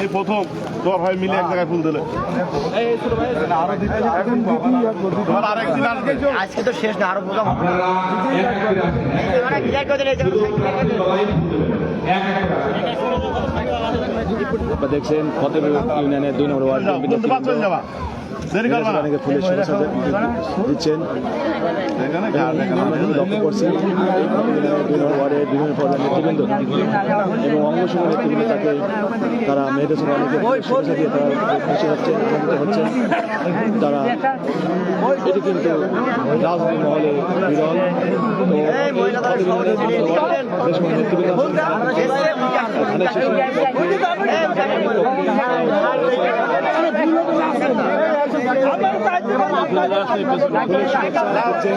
এই প্রথম তোমার ভাই মিলে এক জায়গায় ফুল দিলে আরেকদিন আসবে আজকে তো শেষ না আরও প্রোগ্রাম হবে আপনারা এক এক করে আসেন ডিজাইন করে দিলে শুধু প্রার্থীর গলায় ফুল দেবেন এক এক করে আসেন আপনারা দেখছেন ফতেপুর ইউনিয়নের দুই নম্বর ওয়ার্ড অনেকে ফুলের শুভেচ্ছা দিচ্ছেন। লক্ষ্য করছি। ওয়ার্ডের বিভিন্ন পর্যায়ের নেতৃবৃন্দ। এবং অঙ্গসংঘ নেতৃবৃন্দ তাকে তারা মেয়েদের সঙ্গে অনেকে শুভেচ্ছা দিয়ে তারা খুশি আনন্দিত হচ্ছেন তারা এটি কিন্তু রাজনীতি মহলে বিরল। তো এই ফতেহ ইউনিয়নের দুই নম্বর ওয়ার্ডের যে সমস্ত নেতৃবৃন্দ আছেন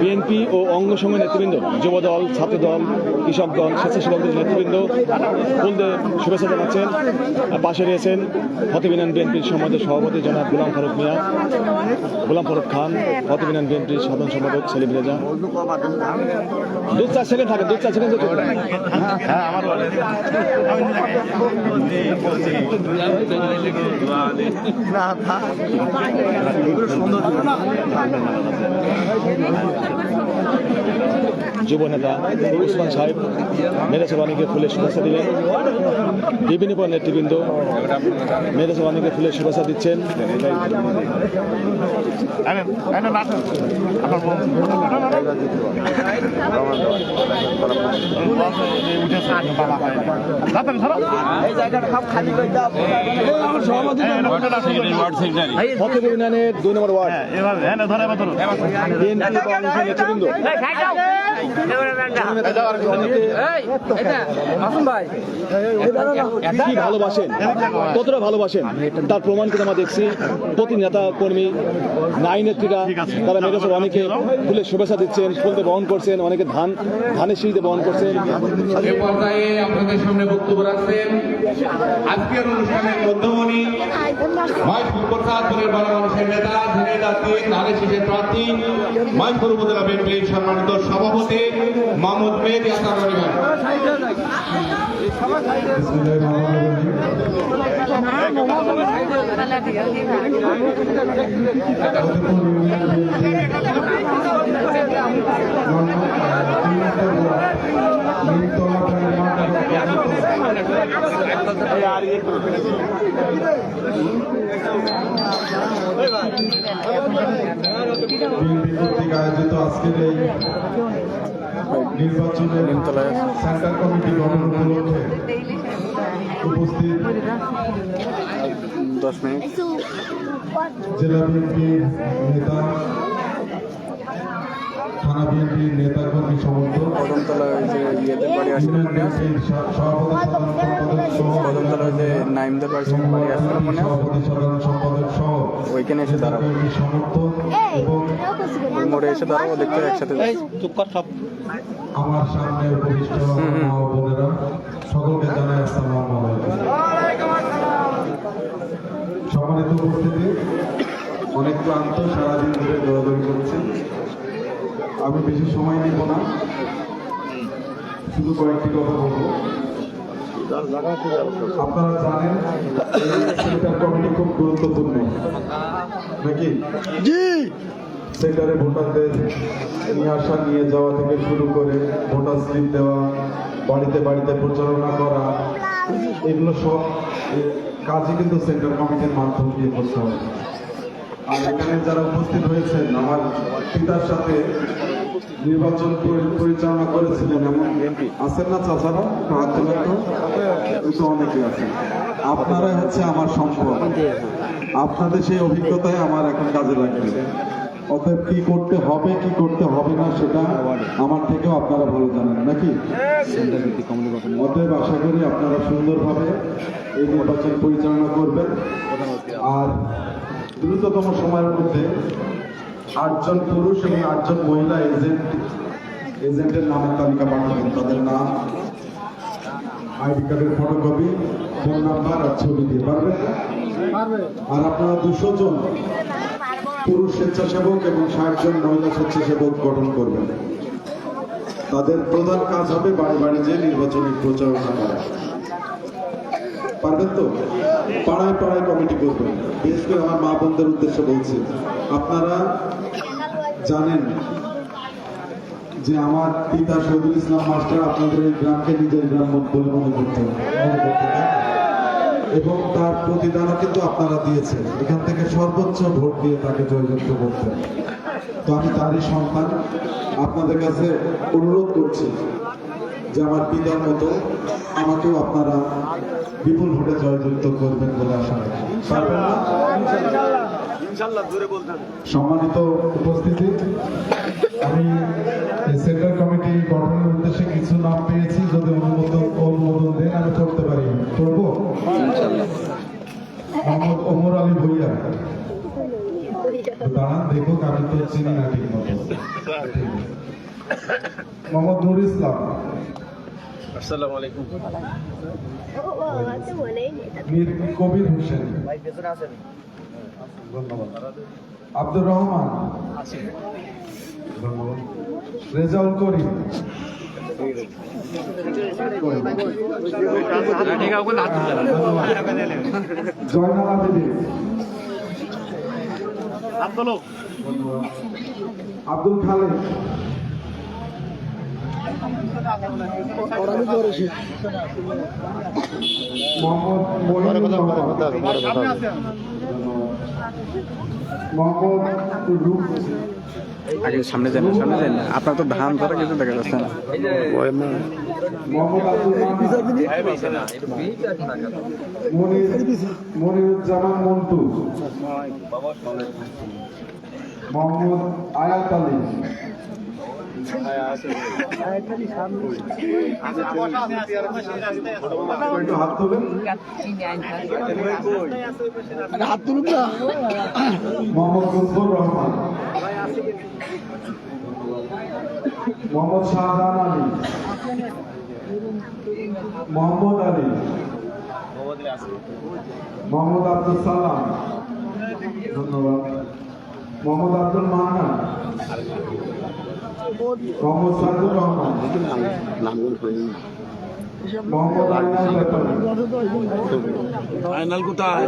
বিএনপি ও অঙ্গ সংঘ নেতৃবৃন্দ যুবদল ছাত্রদল কৃষক দল স্বেচ্ছাসেবক দলের নেতৃবৃন্দ ফুলদের শুভেচ্ছা জানাচ্ছেন। পাশে রয়েছেন ফতেবিনান বিএনপির সম্মানিত সভাপতি জনাব গোলাম ফারুক মিয়া গোলাম ফারুক খান ফতেবিনান বিএনপির সাধারণ সম্পাদক সেলিম রেজা। দু চার সেকেন্ড থাকে দু চার সেকেন্ড হ্যাঁ ভালো না যুব নেতা উসমান সাহেব মেরেসবানীকে ফুলের শুভেচ্ছা দিলেন বিভিন্ন পর নেতৃবৃন্দ মেরেসবানীকে ফুলের শুভেচ্ছা দিচ্ছেন হয় ফতেহ ইউনিয়নের দুই নম্বর ওয়ার্ড হ্যাঁ হ্যাঁ অংশ নেতৃবৃন্দ কি ভালোবাসেন? কতটা ভালোবাসেন? তার প্রমাণ কিন্তু আমরা দেখছি? প্রতি নেতা কর্মী নাই নেত্রীরা, তারা মেরেছেন অনেকে ফুলের শুভেচ্ছা দিচ্ছেন ফুলতে বহন করছেন, অনেকে ধান, ধানের সিঁড়িতে বহন করছেন। আপনাদের সামনে বক্তব্য রাখছেন আজকের অনুষ্ঠানের মধ্যমণি মাইপুর প্রসাদপুরের বড় মানুষের নেতা ধীরে জাতি নারী শিশের প্রার্থী মাইপুর উপজেলা বিএনপির সম্মানিত সভাপতি মাহমুদ মেদ ইয়াসার রহমান। বিএনপি কর্তৃক আয়োজিত আজকের এই নির্বাচনের সেন্ট্রাল কমিটি গঠন উপলক্ষে উপস্থিত। জেলা বিএনপির নেতা থানা বিএনপির নেতা কর্মী সমর্থক সামনে বাড়ি মনে সভাপতি সাধারণ সম্পাদক সহ ওইখানে এসে দাঁড়াবো সমর্থক এবং মোড়ে এসে দাঁড়াবো দেখতে একসাথে আমার সামনে উপবিষ্ট মা বোনেরা সকলকে জানাই আসসালামু আলাইকুম। সম্মানিত উপস্থিতি অনেক ক্লান্ত সারাদিন ধরে দৌড়াদৌড়ি করছেন। আমি বেশি সময় নিব না। শুধু কয়েকটি কথা বলব। আপনারা জানেন সেন্টার কমিটি খুব গুরুত্বপূর্ণ। নাকি? সেন্টারে ভোটারদের নিয়ে আসা নিয়ে যাওয়া থেকে শুরু করে ভোটার স্লিপ দেওয়া বাড়িতে বাড়িতে প্রচারণা করা এগুলো সব কাজই কিন্তু সেন্টার কমিটির মাধ্যম দিয়ে করতে হবে। আর এখানে যারা উপস্থিত হয়েছেন আমার পিতার সাথে নির্বাচন পরিচালনা করেছিলেন এমন আছেন না চাচারা? তো অনেকে আছেন। আপনারাই হচ্ছে আমার সম্পদ। আপনাদের সেই অভিজ্ঞতায় আমার এখন কাজে লাগবে। অতএব কি করতে হবে কি করতে হবে না সেটা আমার থেকেও আপনারা ভালো জানেন নাকি? অতএব আশা করি আপনারা সুন্দরভাবে এই নির্বাচন পরিচালনা করবেন। আর দ্রুততম সময়ের মধ্যে আটজন পুরুষ এবং আটজন মহিলা এজেন্ট এজেন্টের নামের তালিকা পাঠাবেন। তাদের নাম আইডি কার্ডের ফটোকপি ফোন নাম্বার আর ছবি দিয়ে পারবেন আর আপনারা দুশো জন পুরুষ স্বেচ্ছাসেবক এবং ষাট জন মহিলা স্বেচ্ছাসেবক গঠন করবেন। তাদের প্রধান কাজ হবে বাড়ি বাড়ি যে নির্বাচনী প্রচারণা করা। পারবেন তো? পাড়ায় পাড়ায় কমিটি করবেন বিশেষ করে আমার মা বোনদের উদ্দেশ্যে বলছি, আপনারা জানেন যে আমার পিতা শহীদুল ইসলাম মাস্টার আপনাদের এই গ্রামকে নিজের গ্রাম বলে মনে করতেন? এবং তার প্রতিদানও কিন্তু আপনারা দিয়েছেন। এখান থেকে সর্বোচ্চ ভোট দিয়ে তাকে জয়যুক্ত করতেন তো আমি তারই সন্তান। আপনাদের কাছে অনুরোধ করছি যে আমার পিতার মতো আমাকেও আপনারা বিপুল ভোটে জয়যুক্ত করবেন বলে আশা পারবেন না? সম্মানিত উপস্থিতি আমি এই সেন্ট্রাল কমিটি গঠনের উদ্দেশ্যে কিছু নাম পেয়েছি যদি অনুমোদন অনুমোদন দেন আমি করতে পারি। করব? মোহাম্মদ ওমর আলী ভুইয়া। দাঁড়ান দেখুক আমি তো চিনি না ঠিক মতো মোহাম্মদ নুর ইসলাম। মীর কবির হোসেন। ভাই পেছনে আছেন? ধন্যবাদ। আব্দুর রহমান। ধন্যবাদ। রেজাউল করিম। জয়নাল আবেদিন আব্দুল খালেদ। আগে সামনে যান সামনে যান। আপনার তো ধান ধরা কিছু দেখা যাচ্ছে না। মন্টু মোহাম্মদ আয়াত আলী। হাত তোলেন মোহাম্মদ রহমান মোহাম্মদ আলী মোহাম্মদ আলী মোহাম্মদ আব্দুল সালাম ধন্যবাদ মোহাম্মদ আব্দুল মান্নান। মোহাম্মদ সাইদুর রহমান। মোহাম্মদ আইনাল বেতন আয়নাল কোথায়?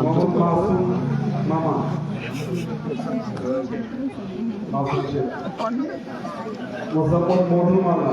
মোহাম্মদ মাসুম মামা। মোজাম্মদ মধুমালা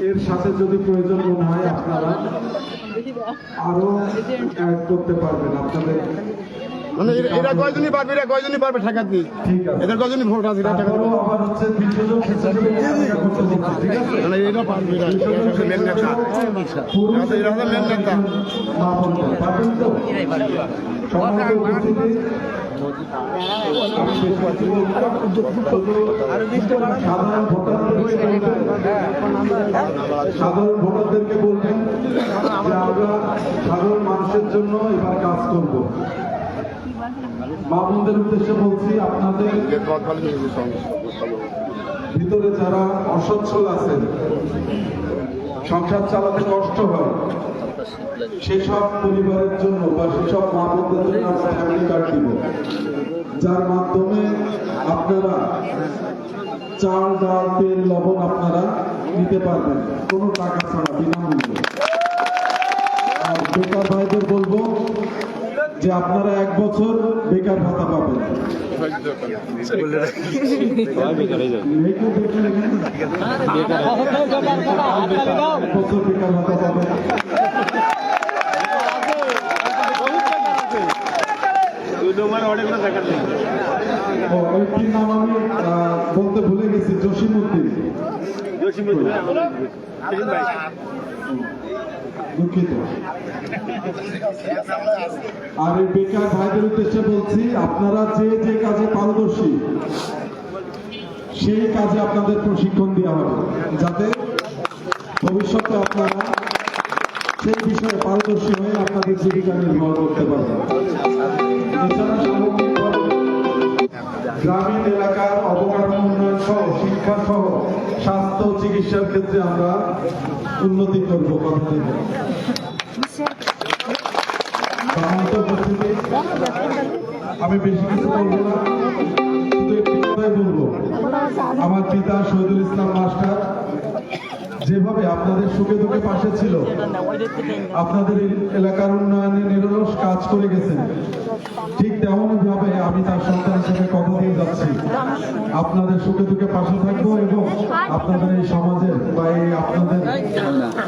এর সাথে যদি প্রয়োজন মনে হয় আপনারা আরও অ্যাড করতে পারবেন আপনাদের। মানে এরা- এরা কয়জনই পারবে? এরা কয়জনই পারবে আছে। এদের কয়জনই ভোট আছে? এরা আছে? মানে এরা পারবে এরা এরা হচ্ছে মেন নেতা। আচ্ছা, এরা মেন নেতা। সাধারণ ভোটারদেরকে বলবেন, যে আমরা সাধারণ মানুষের জন্য এবার কাজ করব মা বোনদের উদ্দেশ্যে বলছি আপনাদের ভিতরে যারা অসচ্ছল আছেন সংসার চালাতে কষ্ট হয় সেসব পরিবারের জন্য বা সেসব মা জন্য আমরা ফ্যামিলি কার্ড দিব। যার মাধ্যমে আপনারা চাল, ডাল, তেল, লবণ আপনারা নিতে পারবেন। কোনো টাকা ছাড়া বিনামূল্যে আর বেকার ভাইদের বলব যে আপনারা এক বছর বেকার ভাতা পাবেন? এক বছর বেকার ভাতা পাবেন। আমি বলতে ভুলে গেছি জসিমুদ্দিন আর বেকার ভাইদের উদ্দেশ্যে বলছি, আপনারা যে যে কাজে পারদর্শী, সেই কাজে আপনাদের প্রশিক্ষণ দেওয়া হবে যাতে ভবিষ্যতে আপনারা সেই বিষয়ে পারদর্শী হয়ে আপনাদের জীবিকা নির্বাহ করতে পারবেন। এছাড়া সামগ্রিকভাবে গ্রামীণ এলাকার অবকাঠামো উন্নয়ন সহ, শিক্ষা সহ, স্বাস্থ্য চিকিৎসার ক্ষেত্রে আমরা উন্নতি করব আমি বেশি কিছু বলব না, শুধু একটি কথাই বলব। আমার পিতা শহীদুল ইসলাম মাস্টার। যেভাবে আপনাদের সুখে দুঃখে পাশে ছিল, আপনাদের এলাকার উন্নয়নে নিরলস কাজ করে গেছেন। ঠিক তেমনই ভাবে আমি তার সন্তান হিসেবে কথা দিয়ে যাচ্ছি। আপনাদের সুখে দুঃখে পাশে থাকব এবং আপনাদের এই সমাজের বা এই আপনাদের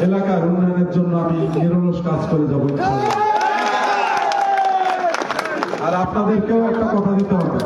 এলাকার উন্নয়নের জন্য আমি নিরলস কাজ করে যাব। আর আপনাদেরকেও একটা কথা দিতে হবে।